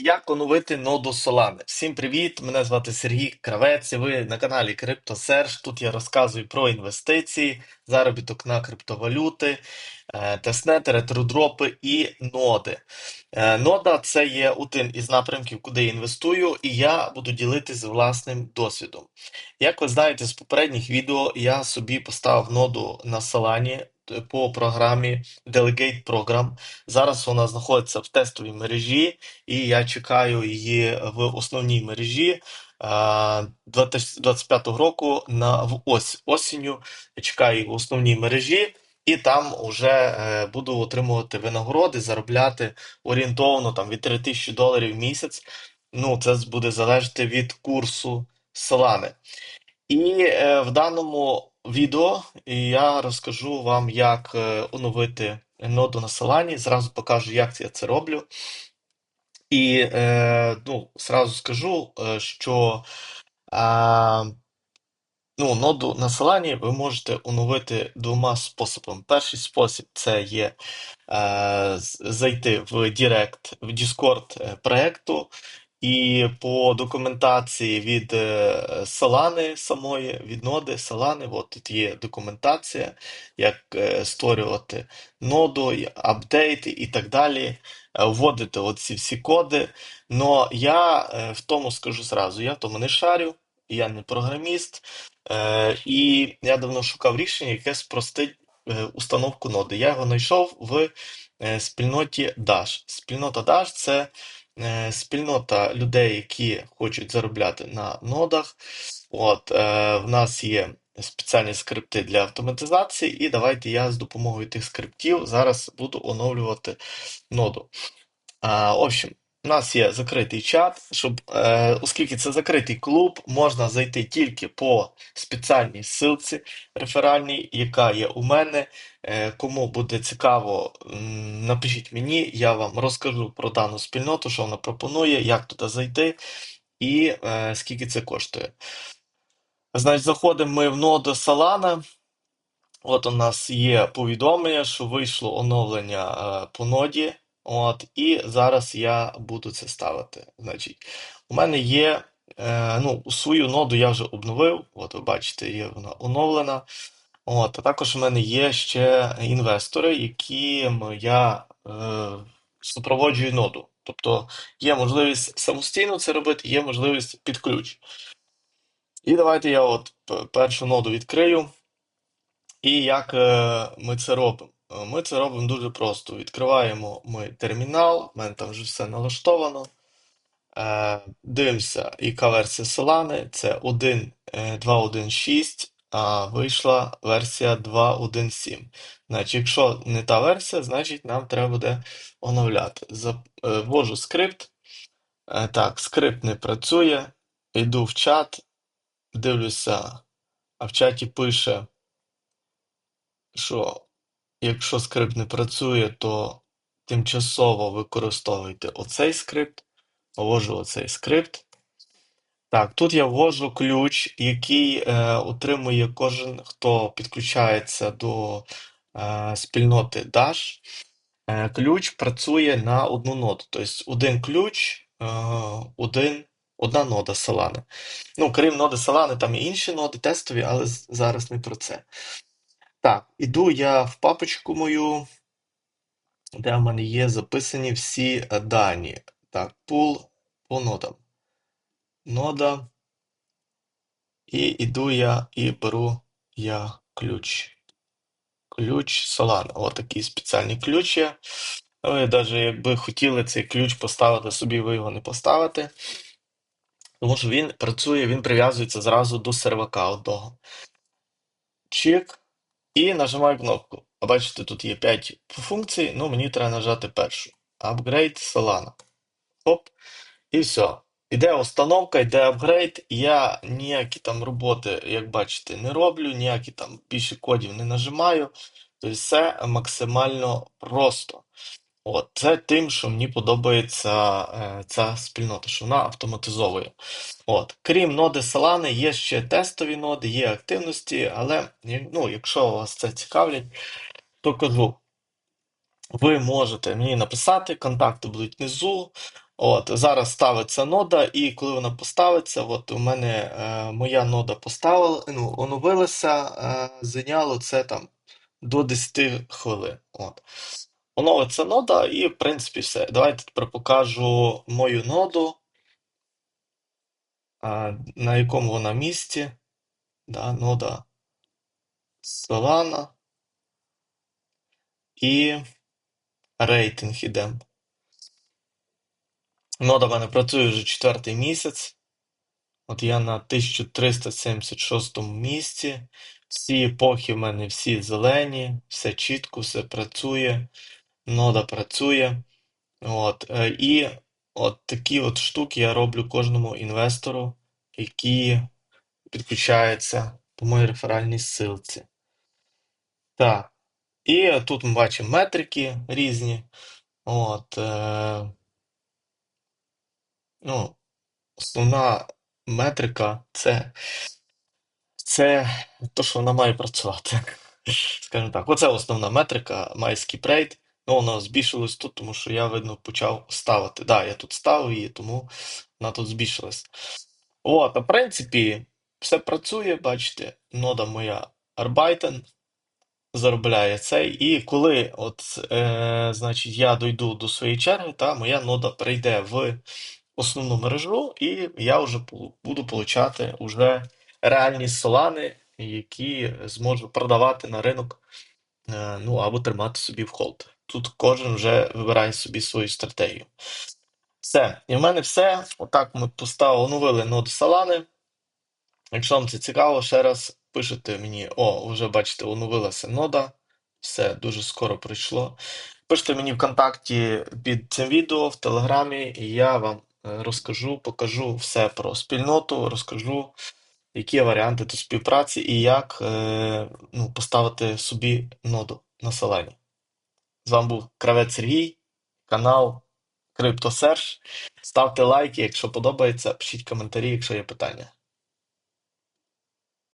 Як оновити ноду Solana? Всім привіт! Мене звати Сергій Кравець. і Ви на каналі CryptoSearch. Тут я розказую про інвестиції, заробіток на криптовалюти, е, тестнети, ретродропи і ноди. Е, Нода це є один із напрямків, куди я інвестую, і я буду ділитися власним досвідом. Як ви знаєте з попередніх відео, я собі поставив ноду на Solana по програмі Delegate Program. Зараз вона знаходиться в тестовій мережі і я чекаю її в основній мережі 2025 року на в ось осінню. Я чекаю в основній мережі, і там вже е, буду отримувати винагороди, заробляти орієнтовно там від 3 тисячі доларів в місяць. Ну, це буде залежати від курсу Solana. І е, в даному відео і я розкажу вам, як е, оновити ноду на Solana. Зразу покажу, як я це роблю. І е, ну, сразу скажу, е, що е, ну, ноду на Solana ви можете оновити двома способами. Перший спосіб це є е, зайти в Директ, в Discord е, проекту, і по документації від е, самої, від ноди Solana, от тут є документація, як е, створювати ноду, апдейти і так далі, е, вводити оці всі коди. Но я в тому скажу зразу, я в тому не шарю, я не програміст, і я давно шукав рішення, яке спростить установку ноди. Я його знайшов в спільноті Dash. Спільнота Dash – це Е, спільнота людей, які хочуть заробляти на нодах. От, е, В нас є спеціальні скрипти для автоматизації, і давайте я з допомогою тих скриптів зараз буду оновлювати ноду. А, В общем, у нас є закритий чат, щоб, е, оскільки це закритий клуб, можна зайти тільки по спеціальній ссылці реферальній, яка є у мене. Е, Кому буде цікаво, напишіть мені, я вам розкажу про дану спільноту, що вона пропонує, як туди зайти і е, скільки це коштує. Значить, заходимо ми в ноду Solana. От у нас є повідомлення, що вийшло оновлення по ноді. От, І зараз я буду це ставити. Значить, У мене є е, ну, свою ноду я вже обновив. От ви бачите, є вона оновлена. От, А також у мене є ще інвестори, яким я е, супроводжую ноду. Тобто є можливість самостійно це робити, є можливість під ключ. І давайте я от першу ноду відкрию. І як е, ми це робимо? Е, ми це робимо дуже просто. Відкриваємо ми термінал, у мене там вже все налаштовано. Е, дивимося, яка версія Solana. Це 1.2.1.6, а вийшла версія 2.1.7. Значить, Якщо не та версія, значить нам треба буде оновляти. Ввожу скрипт. Так, скрипт не працює. Йду в чат, дивлюся, а в чаті пише що якщо скрипт не працює, то тимчасово використовуйте оцей скрипт. Ввожу оцей скрипт. Так, тут я ввожу ключ, який е, отримує кожен, хто підключається до е, спільноти Dash. Е, ключ працює на одну ноду. Тобто один ключ, е, один, одна нода Solana. Ну, крім ноди Solana, там і інші ноди тестові, але зараз не про це. Так, іду я в папочку мою, де в мене є записані всі дані. Так, пул по нодам. Нода. І іду я і беру я ключ. Ключ Solana. Ось такий спеціальний ключ є. Ви навіть якби хотіли цей ключ поставити собі, ви його не поставите. Тому що він працює, він прив'язується зразу до сервака одного. Чик. І нажимаю кнопку. А Бачите, тут є 5 функцій, ну мені треба нажати першу. Upgrade Solana. Оп. І все. Іде установка, йде апгрейд. Я ніякі там роботи, як бачите, не роблю, ніякі там більше кодів не нажимаю. Тобто все максимально просто. От, Це тим, що мені подобається е, ця спільнота, що вона автоматизовує. От. Крім ноди Solana, є ще тестові ноди, є активності, але ну, якщо вас це цікавлять, то кажу, ви можете мені написати, контакти будуть внизу. От, зараз ставиться нода, і коли вона поставиться, от у мене е, моя нода поставила, ну, оновилася, е, зайняло це там до 10 хвилин. От. Оновиться нода, і в принципі все. Давайте тепер покажу мою ноду, на якому вона місці. Да, нода Solana. І рейтинг ідемо. Нода в мене працює вже четвертий місяць. От я на 1376 місці. Всі епохи в мене всі зелені, все чітко, все працює. Нода працює. От, е, і от такі от штуки я роблю кожному інвестору, який підключається по моїй реферальній ссылці. Так. І тут ми бачимо метрики різні. От, е, ну, основна метрика це, це то, що вона має працювати. Скажімо так, оце основна метрика, має скіпрейт. Ну, воно збільшилось тут, тому що я, видно, почав ставити. Да, я тут ставив її, тому вона тут збільшилась. От, а в принципі, все працює, бачите, нода моя Arbeiten заробляє цей. І коли от, е, значить, я дойду до своєї черги, та моя нода перейде в основну мережу, і я вже буду получати уже реальні солани, які зможу продавати на ринок, е, ну або тримати собі в холд. Тут кожен вже вибирає собі свою стратегію. Все, і в мене все. Отак ми поставили, оновили ноду Solana. Якщо вам це цікаво, ще раз пишете мені, о, вже бачите, оновилася нода. Все дуже скоро прийшло. Пишете мені ВКонтакті під цим відео в Телеграмі, і я вам е, розкажу, покажу все про спільноту, розкажу, які варіанти до співпраці і як е, ну, поставити собі ноду на селені. З вами був Кравець Сергій, канал CryptoSearch. Ставте лайки, якщо подобається, пишіть коментарі, якщо є питання.